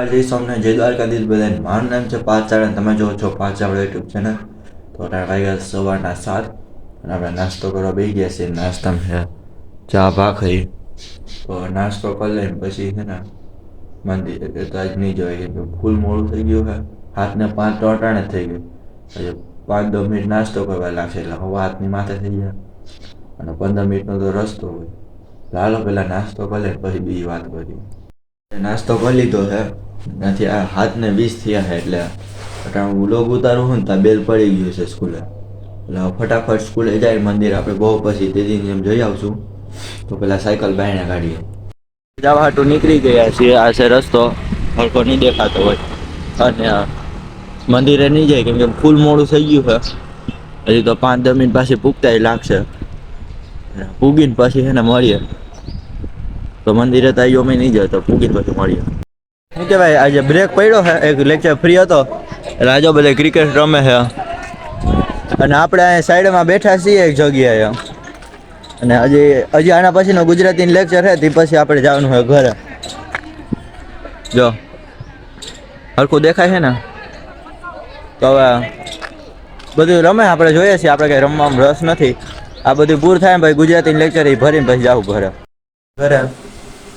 નમસ્કાર જય સોમનાથ જય દ્વારકાધીશ બધાને મારું નામ છે પાંચ ચારણ તમે જો છો પાંચ ચાવડ યુટ્યુબ ચેનલ તો અઢાર વાગ્યા સવારના સાત અને આપણે નાસ્તો કરવા બેસી ગયા છીએ નાસ્તામાં છે ચા ભાખરી તો નાસ્તો કરી લઈને પછી છે ને મંદિર એ તો આજ નહીં જવાય કેમ કે ફૂલ મોડું થઈ ગયું છે હાથને પાંચ તો અટાણે જ થઈ ગયું પછી પાંચ દસ મિનિટ નાસ્તો કરવા લાગશે એટલે હવા હાથની માથે થઈ જાય અને પંદર મિનિટનો તો રસ્તો હોય લાલો પહેલાં નાસ્તો કરી લઈને પછી બીજી વાત કરીએ નાસ્તો કરી લીધો છે નથી આ હાથને વીસ થયા છે એટલે હું લોગ ઉતારું છું ને ત્યાં બેલ પડી ગયું છે સ્કૂલે એટલે ફટાફટ સ્કૂલે જાય મંદિર આપણે બહુ પછી તેથી જેમ જઈ આવશું, તો પેલા સાયકલ બાયણે કાઢીએ. જવા હાટું નીકળી ગયા છીએ, આ છે રસ્તો. હરકો નહીં દેખાતો હોય. અને મંદિરે નહીં જાય કેમ કે ફૂલ મોડું થઈ ગયું છે. હજી તો પાંચ દસ મિનિટ પાછી પૂગતા લાગશે. પૂગીને પછી છે ને મળીએ. તો મંદિરે તો અમે નહીં જાય, તો પૂગીને પછી મળીએ. શું કહેવાય, આજે બ્રેક પડ્યો છે એક લેક્ચર ફ્રી હતો. બધે બધા ક્રિકેટ રમે છે અને આપણે અહીંયા સાઈડમાં બેઠા છીએ એક જગ્યાએ. અને હજી હજી આના પછીનો ગુજરાતીનું લેક્ચર છે તે પછી આપણે જવાનું હોય ઘરે. જો. હરખું દેખાય છે ને? તો હવે બધું રમે, આપણે જોઈએ છીએ, આપણે કંઈ રમવામાં રસ નથી. આ બધું પૂર થાય ને ભાઈ ગુજરાતી લેક્ચર એ ભરીને પછી જાવું ઘરે. ઘરે.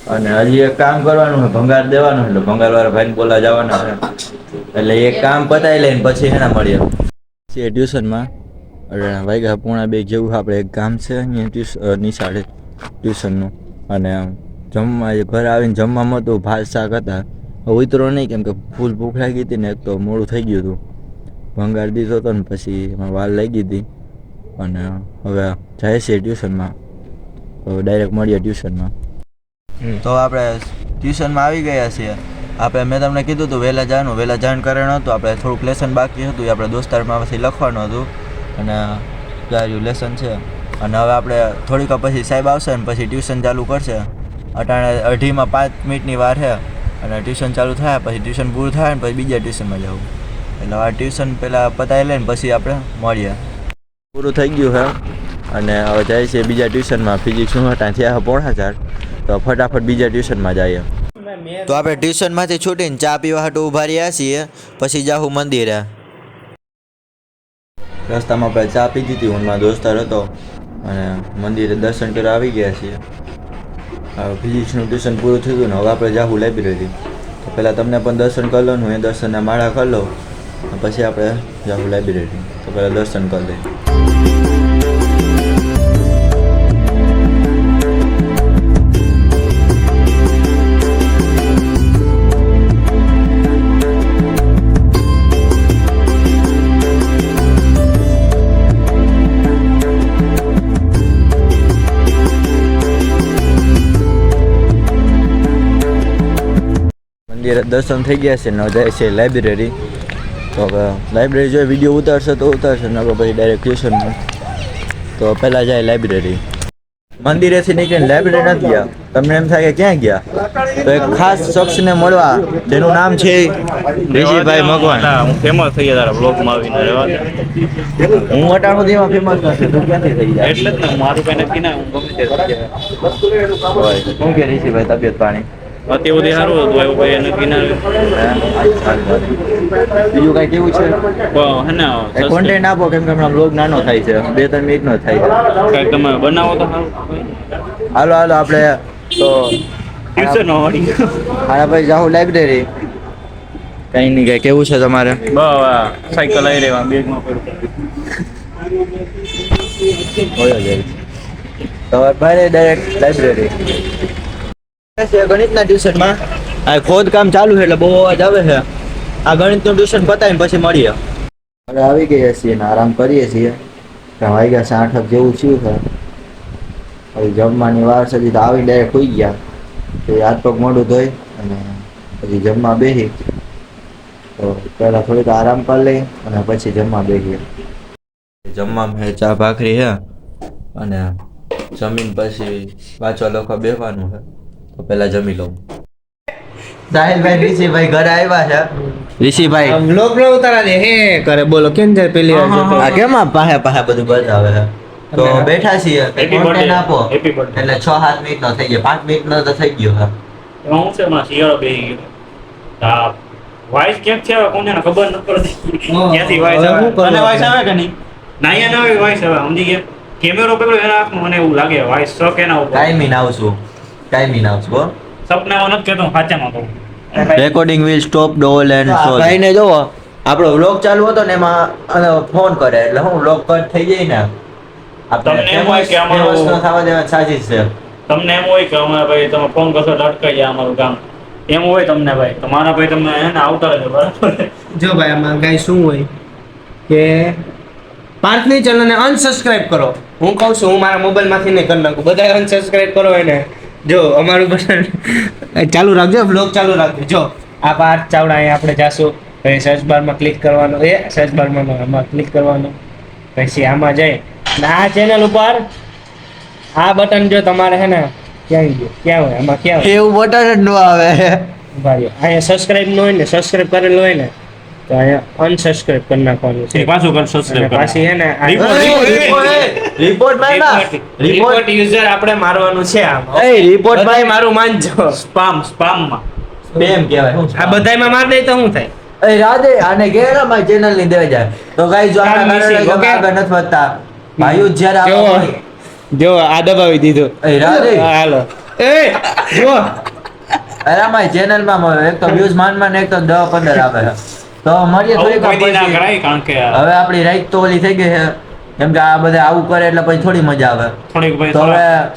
અને હજી એક કામ કરવાનું છે, ભંગાર દેવાનું એટલે ભંગાર વાળા ભાઈને બોલા જવાના એટલે એક કામ પતાવી લઈને પછી એના મળીએ. છે ટ્યુશનમાં અઢાર વાગ્યા પૂણા બે જેવું આપણે એક ગામ છે, અહીંયા ટ્યુશન નિશાળે ટ્યુશનનું. અને જમવા ઘરે આવીને જમવામાં તો ભાત, શાક હતા. ઉતરો નહીં, કેમ કે ફૂલ ભૂખ લાગી હતી ને એક તો મોડું થઈ ગયું હતું. ભંગાર દીધો હતો ને પછી એમાં વાર લાગી હતી. અને હવે જાય છે ટ્યુશનમાં. તો ડાયરેક્ટ મળીએ ટ્યુશનમાં. તો આપણે ટ્યુશનમાં આવી ગયા છીએ. આપણે મેં તમને કીધું હતું વહેલા જવાનું વહેલા જવાનું કારણ હતું, આપણે થોડુંક લેસન બાકી હતું, એ આપણે દોસ્તારમાં પછી લખવાનું હતું. અને ગાર્યું લેસન છે. અને હવે આપણે થોડીક પછી સાહેબ આવશે ને પછી ટ્યુશન ચાલુ કરશે. અટાણે અઢીમાં પાંચ મિનિટની વાર છે. અને ટ્યુશન ચાલુ થાય, પછી ટ્યુશન પૂરું થાય ને પછી બીજા ટ્યુશનમાં જવું. એટલે આ ટ્યુશન પહેલાં પતાવી લઈને પછી આપણે મળીએ. પૂરું થઈ ગયું છે અને હવે જાય છે બીજા ટ્યુશનમાં. ફિઝિક્સનું હતા થયા પોણા ચાર તો ફટાફટ બીજા ટ્યુશનમાં જઈએ. તો આપણે ટ્યુશનમાંથી છૂટીને ચા પીવા હાટું ઊભા રહ્યા છીએ પછી જાહું મંદિરે. રસ્તામાં આપણે ચા પીધી હતી હું મારો દોસ્તાર હતો અને મંદિરે દર્શન કરવા આવી ગયા છીએ. ફિઝિક્સનું ટ્યુશન પૂરું થયું હતું ને હવે આપણે જાહું લાઇબ્રેરી. તો પહેલાં તમને પણ દર્શન કરી લો ને હું એ દર્શનના માળા કરી લઉં પછી આપણે જાહું લાઇબ્રેરી. તો પહેલાં દર્શન કરી લઈએ. દર્શન થઈ ગયા છે ને જાય છે લાઇબ્રેરી તો હવે લાઇબ્રેરી જો વીડિયો ઉતારશે તો ઉતારશે ને હવે પછી ડાયરેક્ટ ટ્યુશનમાં તો પહેલાં જાય લાઇબ્રેરી મંદિરેથી નીકળીને લાઇબ્રેરી નથી ગયા. તમને એમ થાય કે ક્યાં ગયા? તો એક ખાસ શખ્સને મળવા જેનું નામ છે રીજીભાઈ મગવાન હું ફેમસ થઈ ગયા તારા બ્લોગમાં આવીને રહેવા. હું અટાણ સુધીમાં ફેમસ નથી તું ક્યાંથી થઈ જાય? એટલે જ મારું કઈ નક્કી ના હું ગમે તે. શું કે રીજીભાઈ તબિયત પાણી? અત્યાર સુધી સારું હતું એવું કઈ નક્કી ના બીજું કઈ કેવું છે? કોન્ટેન્ટ આપો કેમ કે હમણાં બ્લોગ નાનો થાય છે. બે ત્રણ મિનિટ નો થાય છે. કંઈક તમે બનાવો તો હાલો હાલો આપણે તો ટ્યુશન આના પછી લાઇબ્રેરી કઈ નહીં કઈ કેવું છે તમારે? બસ સાયકલ આવી રહેવા બેગમાં પડ્યું તો ભાઈ ડાયરેક્ટ લાઇબ્રેરી ગણિતના ટ્યુશનમાં. આ ખોદકામ ચાલુ છે એટલે બહુ અવાજ આવે છે. આ ગણિતનું ટ્યુશન પતાવીને પછી મળીએ. હવે આવી ગયા છીએ ને આરામ કરીએ છીએ. વાઈ ગયા આઠ જેવું થયું છે હવે જમવાની વાર સુધી તો આવી ડાયરેક્ટ હોઈ ગયા. તો હાથ પગ મોઢું ધોઈ અને પછી જમવા બેસી તો પહેલાં થોડીક આરામ કરી લઈ અને પછી જમવા બેસીએ જમવામાં ચા ભાખરી છે. અને જમીન પછી વાંચવા લોકો બેસવાનું છે. તો પહેલા જમી લઉં. સાહિલભાઈ ઋષિભાઈ ઘરે આવ્યા છે. ઋષિભાઈ. બ્લોગ નો ઉતારા દે હે કરે બોલો કેમ જાય પેલી આ કેમ આ પાહે પાહે બધું બતાવે છે? તો બેઠા છીએ Happy આપો. એટલે છ સાત મિનિટ નો થઈ ગયો. પાંચ મિનિટ નો તો થઈ ગયો હા. હું છે શિયાળો ગયો. વાઇસ છે કોને ને ખબર ન પડતી. ક્યાંથી વાઇસ હવે આવે? શું વાઇસ આવે કે નહીં? ના ના વાઇસ આવે. સમજી ગયા? કેમેરો પકડ્યો એના હાથમાં મને એવું લાગે વાઇસ શોખ એના ઉપર. કાયમી આવશું કાયમી ના આવશું હો સપનામાં નથી કહેતો સાચામાં કહું. રેકોર્ડિંગ વિલ સ્ટોપ ડોલ એન્ડ સો ભાઈને જોવો આપણો વ્લોગ ચાલુ હતો ને એમાં ફોન કરે એટલે હું વ્લોગ કટ થઈ જાય ને આપણે તમને એમ હોય કે અમારો અમારું- થવા દેવા સાચી છે. તમને એમ હોય કે અમે ભાઈ તમે ફોન કરશો એટલે અટકાઈ જાય અમારું કામ એમ હોય તમને ભાઈ તો મારા ભાઈ તમને એને આવતા રહેજો બરાબર? જો ભાઈ અમારું ગાય શું હોય કે પાર્થની ચેનલને અનસબસ્ક્રાઇબ કરો. હું કહું છું હું મારા મોબાઈલમાંથી નહીં કરી નાખું. બધા અનસબસ્ક્રાઇબ કરો એને. જો અમારું બટન ચાલુ રાખજો બ્લોગ ચાલુ રાખજો. જો આ પાર્થ ચાવડા અહીંયા આપણે જાશું. પછી સર્ચ બારમાં ક્લિક કરવાનું. એ સર્ચ બારમાં આમાં ક્લિક કરવાનું. પછી આમાં જઈ. અને આ ચેનલ ઉપર આ બટન જો તમારે હે ને ક્યાં ગયો? ક્યાં હોય? આમાં ક્યાં હોય? એવું બટન જ ન આવે. ભાઈ અહીંયા સબસ્ક્રાઇબ ન હોય ને સબસ્ક્રાઇબ કરેલું હોય ને તો અહીંયા અનસબસ્ક્રાઇબ કરી નાખવાનું છે. પાછું કર સબસ્ક્રાઇબ પાછી હે ને આ- રિપોર્ટ રિપોર્ટ મારવા રિપોર્ટ યુઝર આપણે મારવાનું છે આમ. એ રિપોર્ટ ભાઈ મારું માનજો. સ્પામ સ્પામમાં સ્પેમ કહેવાય આ બધાયમાં માર દે તો શું થાય? એ રાધે આને ઘેરા મારી ચેનલની દેવા જાય. તો ગાઈ જો આના કારણે missing, આગળ નથી વધતા. ભાઈઓ જ્યારે જો જો આ દબાવી દીધું. એ રાધે. હાલો. એ જો. અરે મારી ચેનલમાં એક તો વ્યૂઝ માન માન એક તો 10 15 આવે. છે તો કરાય કારણ કે હવે આપણી રાઈટ તો ઓલી થઈ ગઈ છે. કેમ કે આ બધા આવું કરે એટલે પછી થોડી મજા આવે. થોડીક ભાઈ તો હવે થોડા-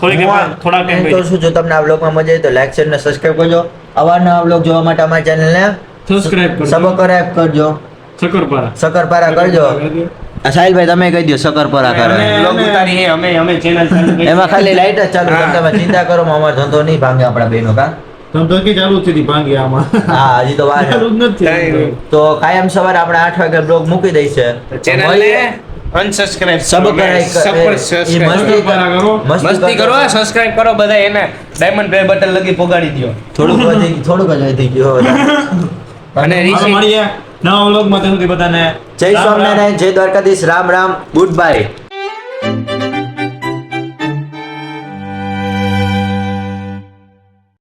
થોડીક એમ એમ જો તમને આ બ્લોગમાં મજા આવી તો લાઈક શેર ને સબસ્ક્રાઇબ કરજો. અવારનવાર બ્લોગ જોવા માટે અમારી ચેનલને સબસ્ક્રાઇબ સબસ્ક્રાઇબ કરજો. શકરપારા શકરપારા કરજો. આ સાહિલભાઈ તમે કહી દો સકરપારા કરે. અને- ઉતારી હે અમે અમે ચેનલ ચાલુ એમાં ખાલી લાઈટ જ ચાલુ. તમે ચિંતા કરો અમારો ધંધો નહીં ભાંગે આપણા બેનો કા? ધંધો ચાલુ જ ભાંગી આમાં. હા હજી તો વાર ચાલુ જ નથી તો. કાયમ સવારે આપણે આઠ વાગે બ્લોગ મૂકી દઈશે ચેનલને અનસબસ્ક્રાઇબ Subscribe કર- એ- એ મસ્તી સબસ્ક્રાઇબ કરો. મસ્તી કરો. સબસ્ક્રાઇબ કરો બધા એને ડાયમંડ બે બટન લગી પોગાડી દો થોડુંક થોડુંક જ ગયું અને મળીએ નવા વ્લોગમાં. ત્યાં સુધી બધાને જય. સ્વામિનારાયણ જય દ્વારકાધીશ. રામ રામ. Good bye